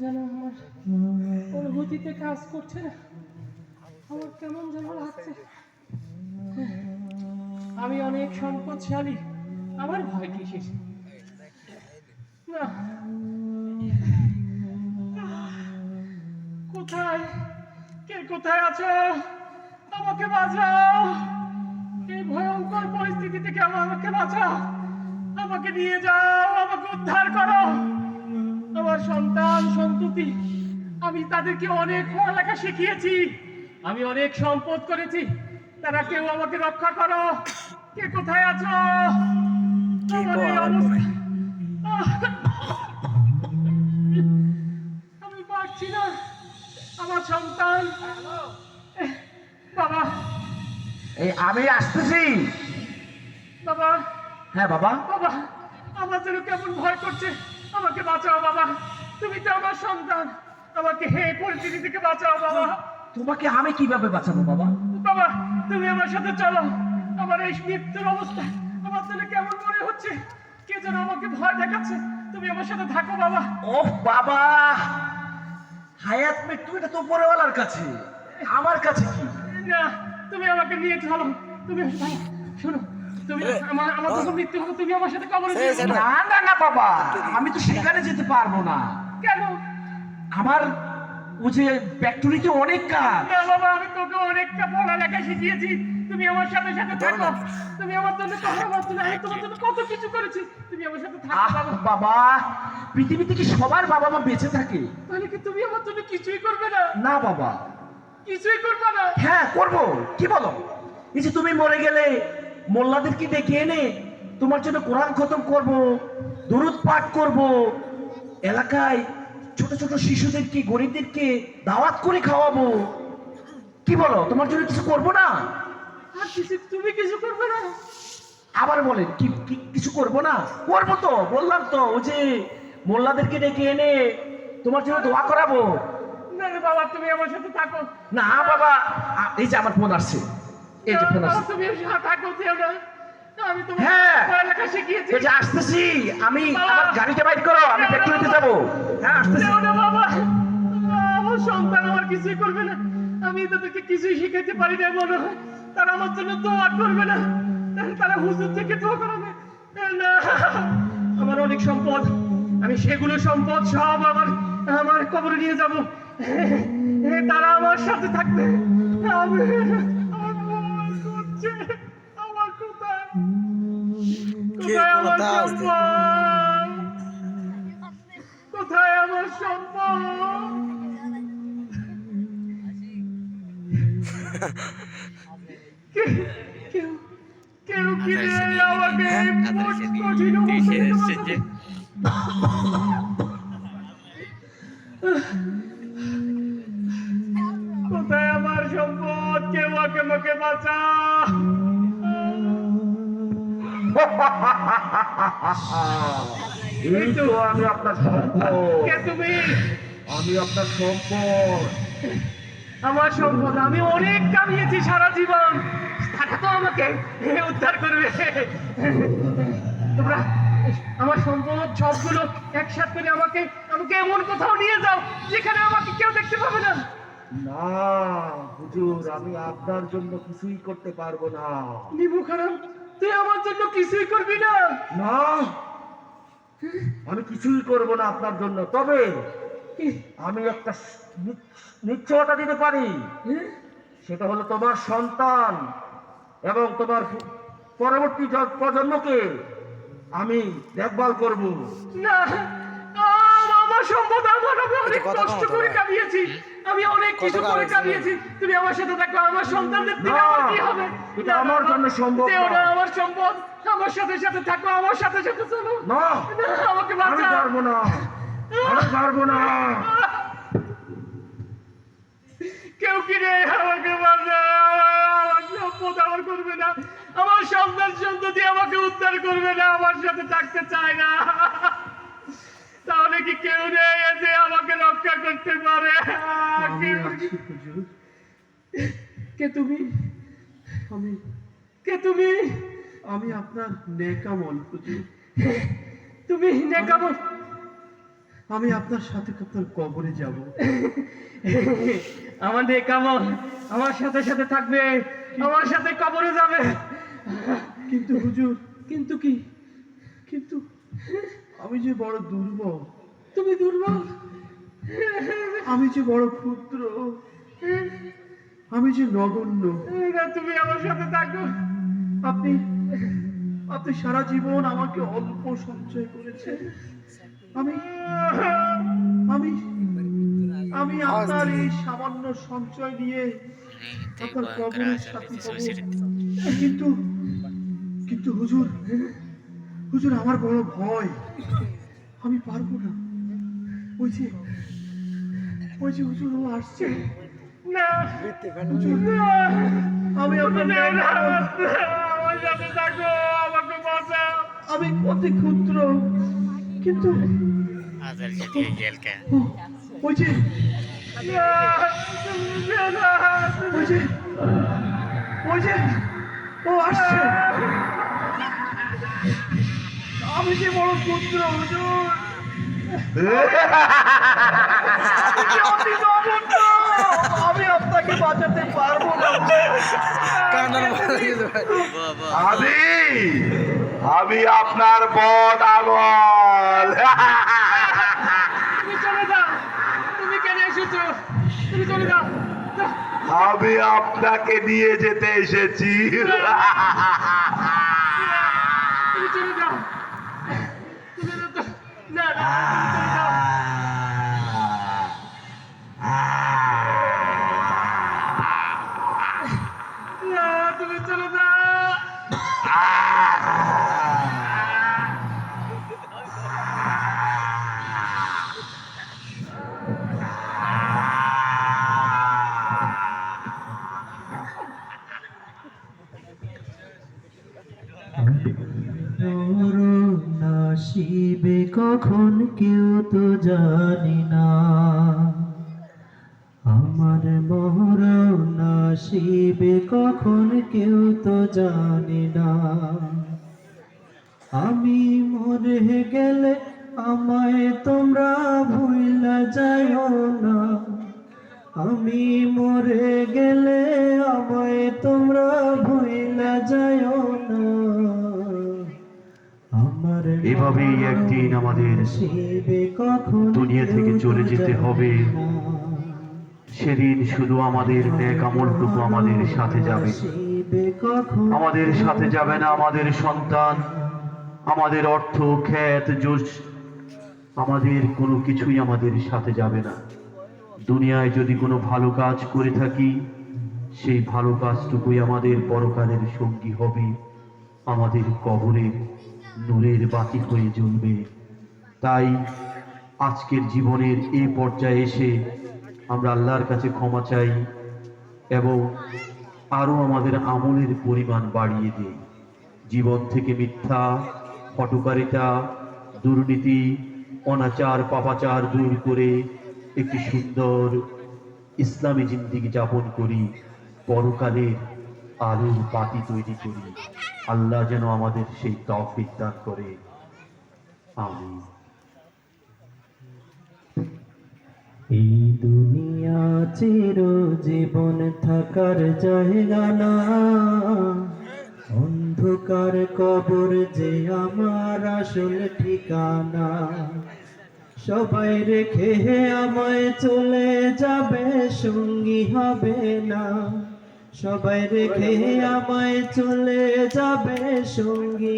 যেন আমার অনুভূতিতে কাজ করছে না। আমার কেমন যেন লাগছে। আমি অনেক সম্পদশালী। আমার ভয় কিসের? না। কোথায়? কে কোথায় আছো? আমাকে বাঁচাও। এই ভয়ঙ্কর পরিস্থিতি থেকে আমাকে বাঁচাও। আমাকে নিয়ে যাও। আমাকে উদ্ধার করো। আমার সন্তান সন্ততি আমি তাদেরকে অনেক পড়ালেখা শিখিয়েছি আমি অনেক সম্পদ করেছি। তারা কেউ আমাকে রক্ষা করো। কে কোথায় আছো! আমি পারছি না। আমার সন্তান। বাবা। এই আমি আসতেছি। বাবা। হ্যাঁ বাবা। বাবা আমার যেন কেমন ভয় করছে। আমাকে বাঁচাও বাবা। তুমি তো আমার সন্তান। আমাকে হে পরিস্থিতি থেকে বাঁচাও বাবা। তোমাকে আমি কীভাবে বাঁচাবো বাবা? বাবা তুমি আমার সাথে চলো। আমার এই মৃত্যুর অবস্থা আমার তাহলে কেমন মনে হচ্ছে? কে যেন আমাকে ভয় দেখাচ্ছে। তুমি আমার সাথে থাকো বাবা। ও বাবা! হায়াত মৃত্যু এটা তো উপরওয়ালার কাছে। আমার কাছে কি? না তুমি আমাকে নিয়ে চলো। তুমি। শোনো তুমি আমার আমার যখন মৃত্যু হবে তুমি আমার সাথে কবরে না। না না না বাবা আমি তো সেখানে যেতে পারব না। কেন? আমার ও যে অনেক কাজ। বাবা আমি তোকে অনেকটা পড়ালেখা শিখিয়েছি। তুমি আমার সাথে সাথে থাকো। তুমি আমার জন্য আমি তোমার কত কিছু করেছি। তুমি আমার সাথে থাকো বাবা। বাবা পৃথিবীতে কি সবার বাবা মা বেঁচে থাকে। তাহলে কি তুমি আমার জন্য কিছুই করবে না? না বাবা। কিছুই করবে না? হ্যাঁ করব। কি বলো? এই যে তুমি মরে গেলে মোল্লাদেরকে ডেকে এনে তোমার জন্য কোরআন খতম করব দরুদ পাঠ করব? এলাকায় ছোট ছোট শিশুদেরকে গরিবদেরকে দাওয়াত করে খাওয়াবো। কি বলো তোমার জন্য কিছু করব না? আর কিছু তুমি কিছু করবে না। আবার বলেন কি কিছু করব না? করব তো বললাম তো ওই যে মোল্লাদেরকে ডেকে এনে তোমার জন্য দোয়া করাবো। না রে বাবা তুমি আমার সাথে থাকো। না বাবা এই যে আমার ফোন আসছে। এই যে ফোন হ্যাঁ। আসতেছি আমি আমার গাড়িটা করো আমি ফ্যাক্টরিতে যাব। হ্যাঁ আসতেছি। আমার সন্তান আমার কিছুই করবে না। আমি তাদেরকে কিছুই শিখাইতে পারি না মনে হয়। তারা আমার জন্য দোয়া করবে না। তারা হুজুর থেকে দোয়া করাবে না। আমার অনেক সম্পদ। আমি সেগুলো সম্পদ সব আমার আমার কবরে নিয়ে যাব। তারা আমার সাথে থাকবে। আমি করছে। আমার কোথায় কোথায় আমার? সম্পদ কোথায় আমার কে- কেউ কেউ কি আমাকে কঠিন কঠিন অবস্থা থেকে বাঁচাতে? কোথায় আমার সম্পদ কেউ আমাকে বাঁচা এই আমি আপনার সম্পদ। আমি আপনার সম্পদ আমার সম্পদ, আমি অনেক কামিয়েছি সারা জীবন। টাকা তো আমাকে উদ্ধার করবে। তোমরা আমার সম্পদ, সবগুলো একসাথে করে আমাকে আমাকে এমন কোথাও নিয়ে যাও, যেখানে আমাকে কেউ দেখতে পাবে না। না হুজুর আমি আপনার জন্য কিছুই করতে পারব না। নিবু খারাপ তুই আমার জন্য কিছুই করবি না? না আমি কিছুই করব না আপনার জন্য। তবে কি- আমি একটা নিশ্চয়তা দিতে পারি? সেটা হলো তোমার সন্তান এবং তোমার পরবর্তী প্রজন্মকে আমি দেখভাল করব। না আমার সম্পদ আমার আমি অনেক কষ্ট করে কামিয়েছি আমি অনেক কিছু করে কামিয়েছি তুমি আমার সাথে থাকো আমার সন্তানদের থেকে আমার কি হবে? এটা আমার জন্য সম্ভব না। আমার সম্পদ। আমার সাথে সাথে থাকো আমার সাথে সাথে চলো। না আমাকে আমি পারব না। আমি পারব না। কেউ কি রে আমাকে বাঁচাও? সম্পদ আমার করবে না। আমার সন্তান সন্ততি আমাকে উদ্ধার করবে না। আমার সাথে থাকতে চায় না। তাহলে কি কেউ নেই যে আমাকে রক্ষা করতে পারে? কি- হুজুর। কে তুমি? আমি। কে তুমি? আমি আপনার নেকামল হুজুর। তুমি নেকামল। আমি আপনার সাথে আপনার কবরে যাব। আমাদের কামল আমার সাথে সাথে থাকবে। আমার সাথে কবরে যাবে। কিন্তু হুজুর। কিন্তু কি? কিন্তু আমি যে বড় দুর্বল। তুমি দুর্বল? আমি যে বড় ক্ষুদ্র। আমি যে নগণ্য। না, তুমি আমার সাথে থাকো। আপনি আপনি সারা জীবন আমাকে অল্প সঞ্চয় করেছেন। আমি আমি আমি আপনার এই সামান্য সঞ্চয় নিয়ে আপনার কবরের সাথে হব। কিন্তু কিন্তু হুজুর হুজুর আমার বড় ভয়। আমি পারব না। ওই যে ওই যে হুজুর ও আসছে। না। হুজুর না, আমি আমি অতি ক্ষুদ্র কিন্তু যে যে ওই যে ও আসছে। আমি যে বড় পুত্র হুজুর আমি আপনাকে বাঁচাতে পারব না। আমি আমি আপনার বদ আমল তুমি চলে যাও তুমি কেন এসেছ? তুমি চলে যাও। যাও। আমি আপনাকে নিয়ে যেতে এসেছি তুমি চলে যাও তুমি না তো- না যাও যাও কখন কেউ তো জানি না। আমার মর নসিবে কখন কেউ তো জানি না। আমি মরে গেলে আমায় তোমরা ভুইলা যাইও না। আমি মরে গেলে আমায় তোমরা ভুইলা যাইও না। এভাবেই একদিন আমাদের দুনিয়া থেকে চলে যেতে হবে। সেদিন শুধু আমাদের ন্যাক আমলটুকু আমাদের সাথে যাবে। আমাদের সাথে যাবে না আমাদের সন্তান, আমাদের অর্থ, খ্যাত যশ আমাদের কোনো কিছুই আমাদের সাথে যাবে না। দুনিয়ায় যদি কোনো ভালো কাজ করে থাকি, সেই ভালো কাজটুকুই আমাদের পরকালের সঙ্গী হবে, আমাদের কবরের নূরের বাতি হয়ে জ্বলবে। তাই আজকের জীবনের এ পর্যায়ে এসে আমরা আল্লাহর কাছে ক্ষমা চাই এবং আরও আমাদের আমলের পরিমাণ বাড়িয়ে দিই। জীবন থেকে মিথ্যা হটকারিতা দুর্নীতি, অনাচার, পাপাচার দূর করে একটি সুন্দর ইসলামী জিন্দিগি যাপন করি। পরকালের আলোর পাতি তৈরি করি। আল্লাহ যেন আমাদের সেই তৌফিক দান করে। আমি এই দুনিয়া চির জীবন থাকার জায়গা না। অন্ধকার কবর যে আমার আসল ঠিকানা। সবাই রেখে আমায় চলে যাবে, সঙ্গী হবে না। সবাই রেখে আমায় চলে যাবে সঙ্গী